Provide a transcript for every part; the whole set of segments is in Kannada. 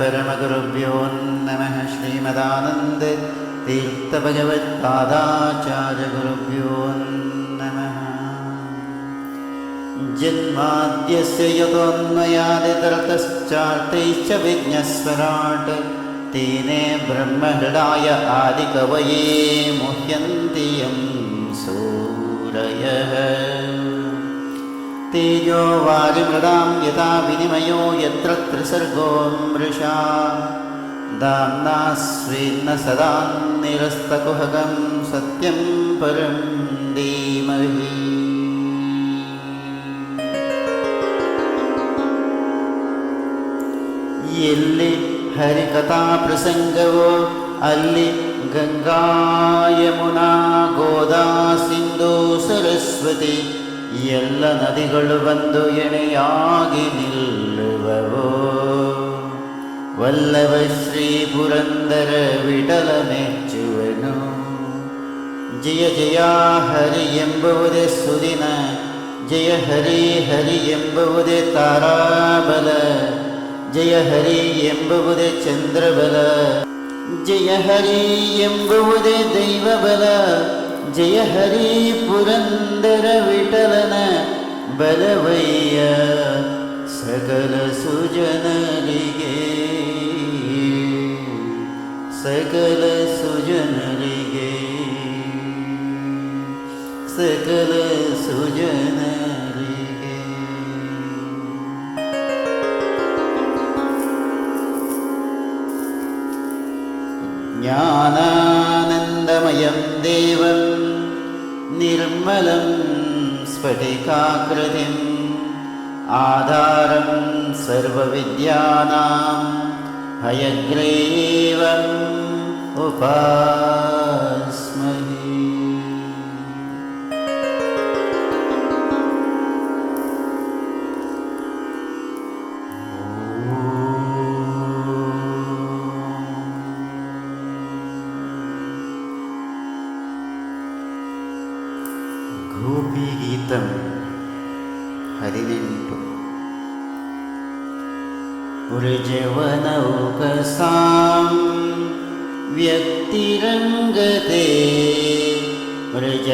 श्रीगुरुभ्यो नमः परमगुरुभ्यो नमः श्रीमदानन्द तीर्थभगवत्पादाचार्यगुरुभ्यो नमः। जन्माद्यस्य यतोन्मयादितरतश्चार्तैश्च विज्ञस्वराट् तेने ब्रह्महृदाय आदिकवये मुह्यन्ति यं सूरयः तेजो वारिमृदां यथा विनिमयो यत्र त्रिसर्गो मृषा दाम्ना स्वेन्न सदा निरस्तकुहकं सत्यं परं धीमहि ಎಲ್ಲಿ ಹರಿಕಥಾ ಪ್ರಸಂಗವೋ ಅಲ್ಲಿ ಗಂಗಾ ಯಮುನಾ ಗೋದಾ ಸಿಂಧು ಸರಸ್ವತಿ ಎಲ್ಲ ನದಿಗಳು ಬಂದು ಎಣೆಯಾಗಿ ನಿಲ್ಲುವವೋ ವಲ್ಲಭ ಶ್ರೀ ಪುರಂದರ ವಿಠಲ ಮೆಚ್ಚುವನು ಜಯ ಜಯ ಹರಿ ಎಂಬುವುದೇ ಸುದಿನ ಜಯ ಹರಿ ಹರಿ ಎಂಬುವುದೇ ತಾರಾಬಲ ಜಯ ಹರಿ ಎಂಬುವುದೇ ಚಂದ್ರಬಲ ಜಯ ಹರಿ ಎಂಬುವುದೇ ದೈವಬಲ ಜಯ ಹರಿ ಪುರಂದರ ವಿಠಲನ ಬಲವಯ್ಯ ಸಕಲ ಸುಜನರಿಗೆ. ಸಕಲ ಸುಜನರಿಗೆ. ಸಕಲ ಸುಜನರಿಗೆ निर्मलं स्फटिकाकृतिम् आधारं सर्वविद्यानां हयग्रीवम् उपास्महे ीतं हरिनवकसांगते व्रजवनौकसां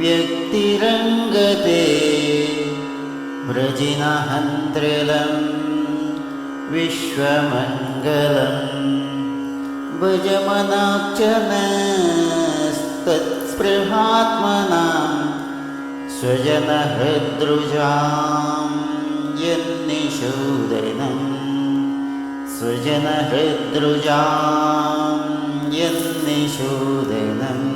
व्यक्तिरङ्गदे व्रजिनहन्त्रलं विश्वमङ्गलं भजवनाक्ष तत्स्पृहात्मनां स्वजनहृदृजां यन्निषूदनं ृजां निषोदनम्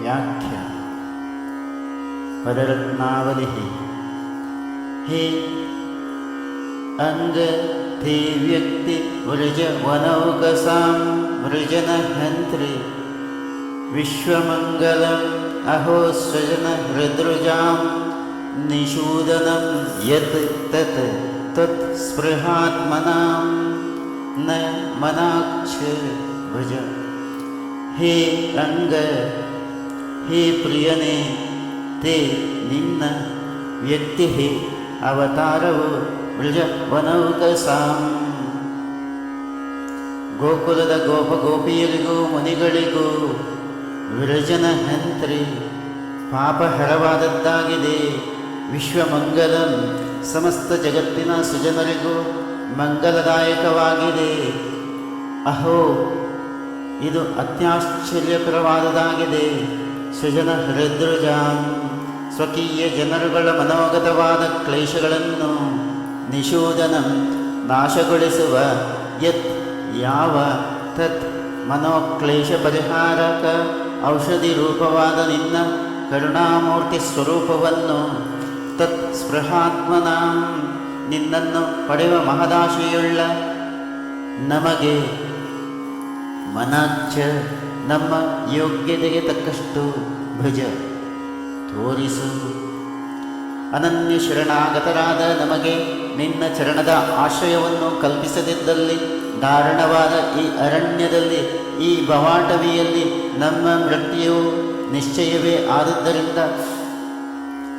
व्याख्या। परत्नावलिः हे अङ्गे विश्वमङ्गलम् अहो सृजनहृदृजां निषूदनं यत् तत् त्वत्स्पृहात्मनां न मनाक्षे अङ्ग हे प्रियने ते निम्न व्यक्तिः ಅವತಾರವು ವನೌಕಸಾಂ ಗೋಕುಲದ ಗೋಪ ಗೋಪಿಯರಿಗೂ ಮುನಿಗಳಿಗೂ ವಿರಜನ ಹಂತ್ರಿ ಪಾಪಹರವಾದದ್ದಾಗಿದೆ. ವಿಶ್ವಮಂಗಲಂ ಸಮಸ್ತ ಜಗತ್ತಿನ ಸುಜನರಿಗೂ ಮಂಗಲದಾಯಕವಾಗಿದೆ. ಅಹೋ, ಇದು ಅತ್ಯಾಶ್ಚರ್ಯಕರವಾದದಾಗಿದೆ ಸುಜನ ಹೃದೃಜಾಂ ಸ್ವಕೀಯ ಜನರುಗಳ ಮನೋಗತವಾದ ಕ್ಲೇಶಗಳನ್ನು ನಿಷೂದನಂ ನಾಶಗೊಳಿಸುವ ಯತ್ ಯಾವ ತತ್ ಮನೋಕ್ಲೇಶ ಪರಿಹಾರಕ ಔಷಧಿ ರೂಪವಾದ ನಿನ್ನ ಕರುಣಾಮೂರ್ತಿ ಸ್ವರೂಪವನ್ನು ತತ್ ಸ್ಪೃಹಾತ್ಮನ ನಿನ್ನನ್ನು ಪಡೆಯುವ ಮಹದಾಶೆಯುಳ್ಳ ನಮಗೆ ಮನಾಚ ನಮ್ಮ ಯೋಗ್ಯತೆಗೆ ತಕ್ಕಷ್ಟು ಭಜ. ತೋರಿಸು ಅನನ್ಯ ಶರಣಾಗತರಾದ ನಮಗೆ ನಿನ್ನ ಚರಣದ ಆಶ್ರಯವನ್ನು ಕಲ್ಪಿಸದಿದ್ದಲ್ಲಿ ದಾರುಣವಾದ ಈ ಅರಣ್ಯದಲ್ಲಿ, ಈ ಬವಾಟವಿಯಲ್ಲಿ ನಮ್ಮ ಮೃತ್ಯು ನಿಶ್ಚಯವೇ ಆದದ್ದರಿಂದ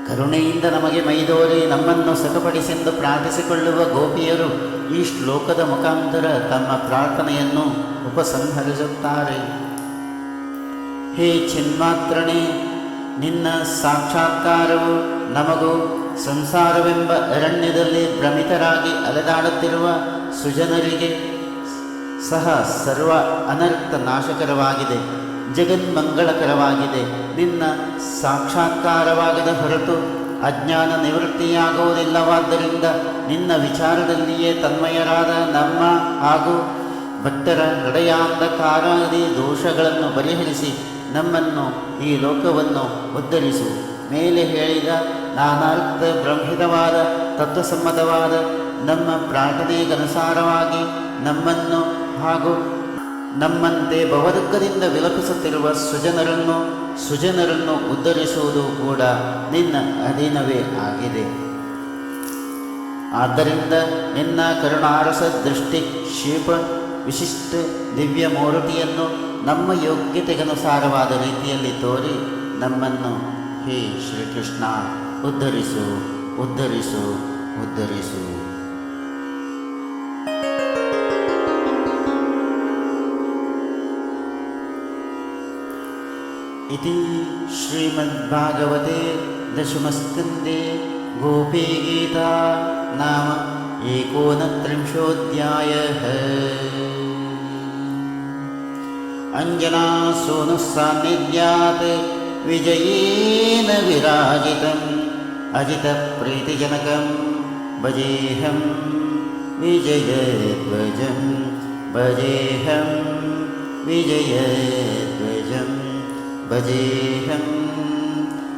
ಕರುಣೆಯಿಂದ ನಮಗೆ ಮೈದೋರಿ ನಮ್ಮನ್ನು ಸುಖಪಡಿಸೆಂದು ಪ್ರಾರ್ಥಿಸಿಕೊಳ್ಳುವ ಗೋಪಿಯರು ಈ ಶ್ಲೋಕದ ಮುಖಾಂತರ ತಮ್ಮ ಪ್ರಾರ್ಥನೆಯನ್ನು ಉಪಸಂಹರಿಸುತ್ತಾರೆ. ಹೇ ಚಿನ್ಮಾತ್ರನೇ ನಿನ್ನ ಸಾಕ್ಷಾತ್ಕಾರವು ನಮಗೂ ಸಂಸಾರವೆಂಬ ಅರಣ್ಯದಲ್ಲಿ ಭ್ರಮಿತರಾಗಿ ಅಲೆದಾಡುತ್ತಿರುವ ಸುಜನರಿಗೆ ಸಹ ಸರ್ವ ಅನರ್ಥ ನಾಶಕರವಾಗಿದೆ, ಜಗನ್ಮಂಗಳಕರವಾಗಿದೆ. ನಿನ್ನ ಸಾಕ್ಷಾತ್ಕಾರವಾಗದ ಹೊರತು ಅಜ್ಞಾನ ನಿವೃತ್ತಿಯಾಗುವುದಿಲ್ಲವಾದ್ದರಿಂದ ನಿನ್ನ ವಿಚಾರದಲ್ಲಿಯೇ ತನ್ಮಯರಾದ ನಮ್ಮ ಹಾಗೂ ಭಕ್ತರ ಹೃದಯಾಂಧಕಾರಾದಿ ದೋಷಗಳನ್ನು ಪರಿಹರಿಸಿ ನಮ್ಮನ್ನು ಈ ಲೋಕವನ್ನು ಉದ್ಧರಿಸು. ಮೇಲೆ ಹೇಳಿದ ನಾನಾರ್ಥ ಬ್ರಹ್ಮಿತವಾದ, ತತ್ವಸಮ್ಮತವಾದ, ನಮ್ಮ ಪ್ರಾರ್ಥನೆಗನುಸಾರವಾಗಿ ನಮ್ಮನ್ನು ಹಾಗೂ ನಮ್ಮಂತೆ ಭವದುಃಖದಿಂದ ವಿಲಪಿಸುತ್ತಿರುವ ಸುಜನರನ್ನು ಸುಜನರನ್ನು ಉದ್ಧರಿಸುವುದು ಕೂಡ ನಿನ್ನ ಅಧೀನವೇ ಆಗಿದೆ. ಆದ್ದರಿಂದ ನಿನ್ನ ಕರುಣಾರಸ ದೃಷ್ಟಿ ಕ್ಷೇಪ ವಿಶಿಷ್ಟ ದಿವ್ಯ ಮೂರ್ತಿಯನ್ನು ನಮ್ಮ ಯೋಗ್ಯತೆಗನುಸಾರವಾದ ರೀತಿಯಲ್ಲಿ ತೋರಿ ನಮ್ಮನ್ನು ಹೇ ಶ್ರೀಕೃಷ್ಣ ಉದ್ಧರಿಸು ಉದ್ಧರಿಸು ಉದ್ಧರಿಸು इति श्रीमद्भागवते दशमस्कन्दे गोपीगीता नाम एकोनत्रिंशोऽध्यायः അഞ്ജനാസോനുസാന്നിധ്യാത് വിജയേന വിരാജിതം അജിതപ്രീതിജനകം ഭജേഹം വിജയധ്വജം ഭജേഹം വിജയധ്വജം ഭജേഹം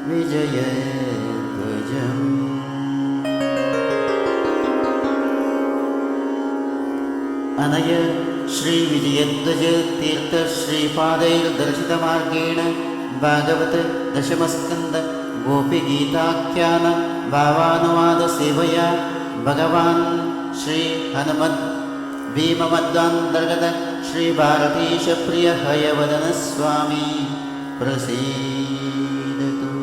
വിജയധ്വജം അനയ श्रीविजयध्वजतीर्थश्रीपादैर्दर्शितमार्गेण भागवत दशमस्कन्द गोपीगीताख्यान भावानुवादसेवया भगवान् श्रीहनुमद् भीममद्वान्तर्गत श्रीभारतीशप्रिय हयवदनस्वामी प्रसीदतु।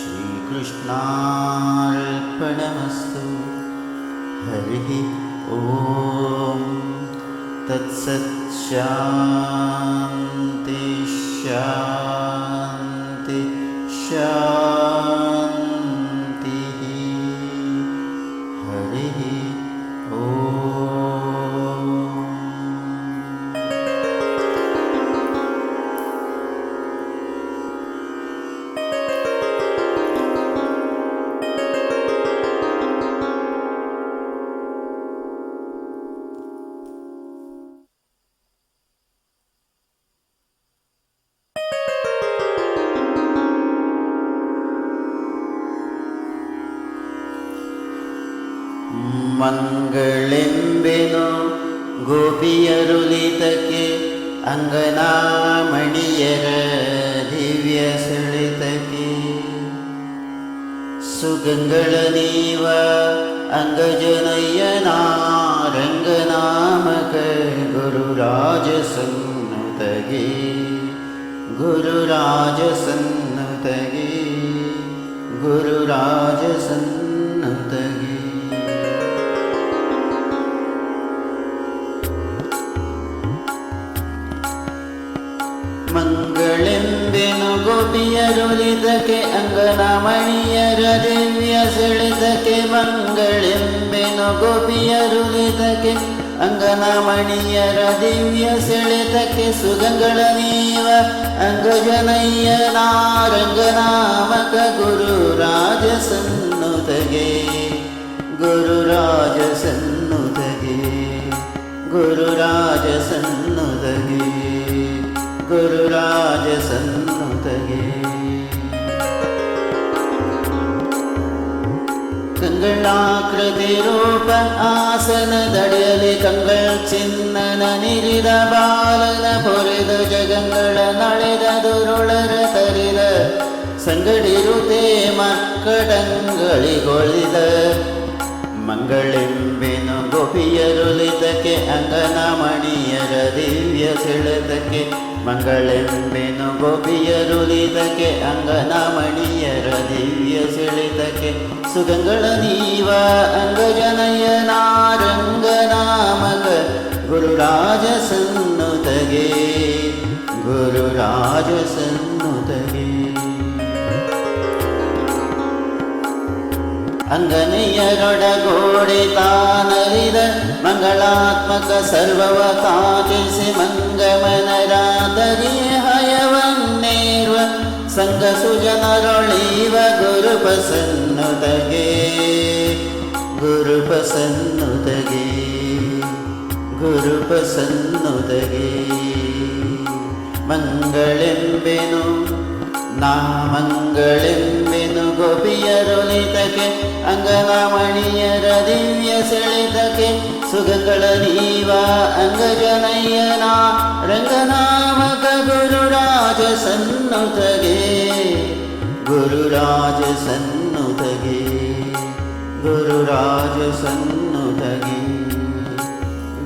श्रीकृष्णार्पणमस्तु। हरिः ॐ तत्सत् शान्ति शान्ति शान्तिः ಗೋಪಿಯರುಲಿತಕ್ಕೆ ಅಂಗನಾಮಣಿಯರ ದಿವ್ಯ ಸೆಳೆತಕ್ಕೆ ಸುಗಂಗಳ ನೀವ ಅಂಗಜನಯ್ಯನ ರಂಗನಾಮಕ ಗುರುರಾಜ ಸನ್ನತಗೆ ಗುರುರಾಜ ಸನ್ನತಗೆ ಗುರುರಾಜ ಮಂಗಳೆಂಬೆನು ಗೋಪಿಯರುಲಿದಕ್ಕೆ ಅಂಗನಮಣಿಯರ ದಿವ್ಯ ಸೆಳೆದಕ್ಕೆ ಮಂಗಳೆಂಬೆನು ಗೋಪಿಯರುಲಿದಕ್ಕೆ ಅಂಗನಮಣಿಯರ ದಿವ್ಯ ಸೆಳೆದಕ್ಕೆ ಸುಗಂಗಳ ನೀವ ಅಂಗಜನಯ್ಯನ ರಂಗನಾಮಕ ಗುರು ರಾಜ ಸನ್ನುತಗೆ ಗುರು ರಾಜ ಸನ್ನುತಗೆ ಗುರು ರಾಜ ಸನ್ನುತಗೆ ಗುರುರಾಜ ಸನ್ನುತಗೆ ಕಂಗಳಾಕೃತಿ ರೂಪ ಆಸನದಡಿಯಲ್ಲಿ ಕಂಗಳ ಚಿನ್ನನ ನಿರಿದ ಬಾಲನ ಪೊರೆದು ಜಗಂಗಳ ನಳೆದ ದುರುಳರ ತರಿದ ಸಂಗಡಿರುತೆ ಮಕ್ಕಳಂಗಳಿಗೊಳಿದ ಮಂಗಳೆಂಬೆನು ಗೋಪಿಯರುಲಿತಕ್ಕೆ ಅಂಗನಮಣಿಯರ ದಿವ್ಯ ಸೆಳೆತಕ್ಕೆ ಮಂಗಳೆಂಬೆನು ಗೋಪಿಯರುಳಿದಕ್ಕೆ, ಅಂಗನಮಣಿಯರ ದಿವ್ಯ ಸೆಳೆತಕ್ಕೆ ಸುಗಂಗಳ ನೀವ ಅಂಗಜನಯನಾರಂಗನಾಮಕ ಗುರುರಾಜ ಸನ್ನುತಗೆ ಗುರುರಾಜ ಸನ್ನುತಗೆ. ಅಂಗನೆಯರೊಡಗೋಡೆ ತಾನರಿದ ಮಂಗಳಾತ್ಮಕ ಸರ್ವವ ಕಾಜಿಸಿ ಮಂಗಮನರಾದರಿ ಹಯವನ್ನೇರ್ವ ಸಂಘ ಸುಜನರೊಳಿವ ಗುರು ಪ್ರಸನ್ನುತಗೆ ಗುರು ಪ್ರಸನ್ನುತಗೆ ಗುರು ಪ್ರಸನ್ನುತಗೆ ಮಂಗಳೆಂಬೆನು ನಾ ಮಂಗಳೆಂಬೆನು ಗೋಪಿಯರೊಲಿತಕ್ಕೆ ಅಂಗನಮಣಿಯರ ದಿವ್ಯ ಸೆಳೆತಕ್ಕೆ ಸುಗಗಳ ನೀವ ಅಂಗಜನಯ್ಯನ ರಂಗನಾಮಕ ಗುರುರಾಜ ಸನ್ನುತಗೆ ಗುರುರಾಜ ಸನ್ನುತಗೆ ಗುರುರಾಜ ಸನ್ನುತಗೆ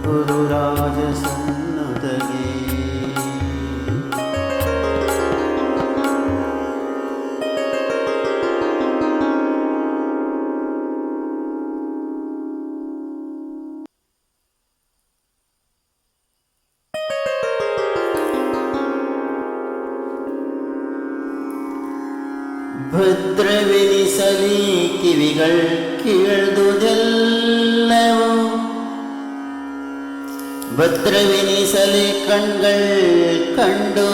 ಗುರುರಾಜ ಸನ್ನುತಗೆ ഹൃദ്രവിനി സലീക്കിവികൾ കീഴ്തുതെല്ലവും ഭദ്രവിനി സലി കൺകൾ കണ്ടുതെല്ലവും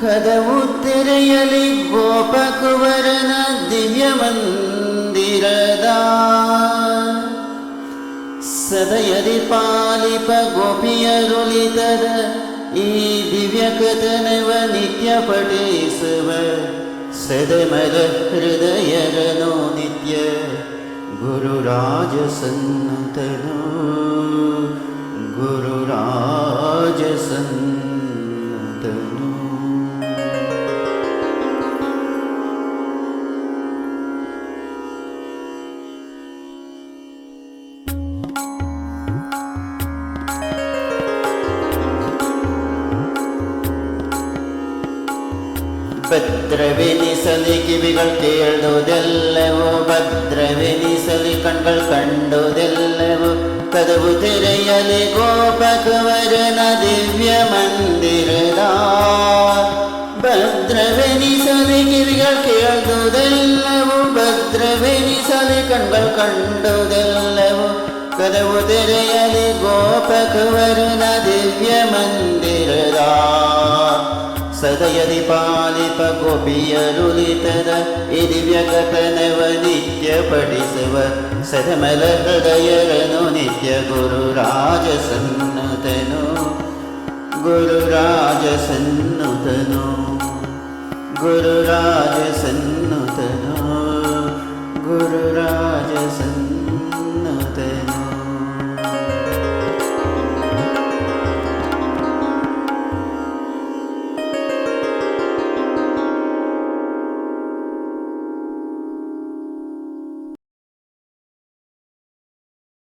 കഥവു തിരയലി ഗോപകുവരന ദിവ്യമന്ദിരദാ സദയതി പാലിപ ഗോപിയരുളിതര दिव्यगतनैव नित्यपठेष्व सदमदहृदयरनो नित्य गुरुराजसन्नतनो गुरुराजसन्नतनु ಗುರುರಾಜ ಸನ್ನತನು ಗುರುರಾಜ ಸನ್ನತನು ಭದ್ರವೆನಿಸಲಿ ಕಿವಿಗಳು ಕೇಳುವುದೆಲ್ಲವೋ ಭದ್ರವೆನಿಸಲಿ ಕಣ್ಗಳು ಕಂಡುದೆಲ್ಲವೋ ಕದವು ತೆರೆಯಲಿ ಗೋಪಕವರನ ದಿವ್ಯ ಮಂದಿರದ ಭದ್ರವೆನಿಸಲಿ ಕಿವಿಗಳು ಕೇಳುವುದೆಲ್ಲವೋ ಭದ್ರವೆನಿಸಲಿ ಕಣ್ಗಳು ಕಂಡುದೆಲ್ಲವೋ ಕದವು ತೆರೆಯಲಿ ಗೋಪಕವರನ ದಿವ್ಯ ಮಂದಿರದ सदयदि पाणिपकुपियरुतर इति व्यगतनव नित्यपठिसव सदमलयरनु नित्य गुरुराजसन्नुतनु। गुरुराज सन्नतनु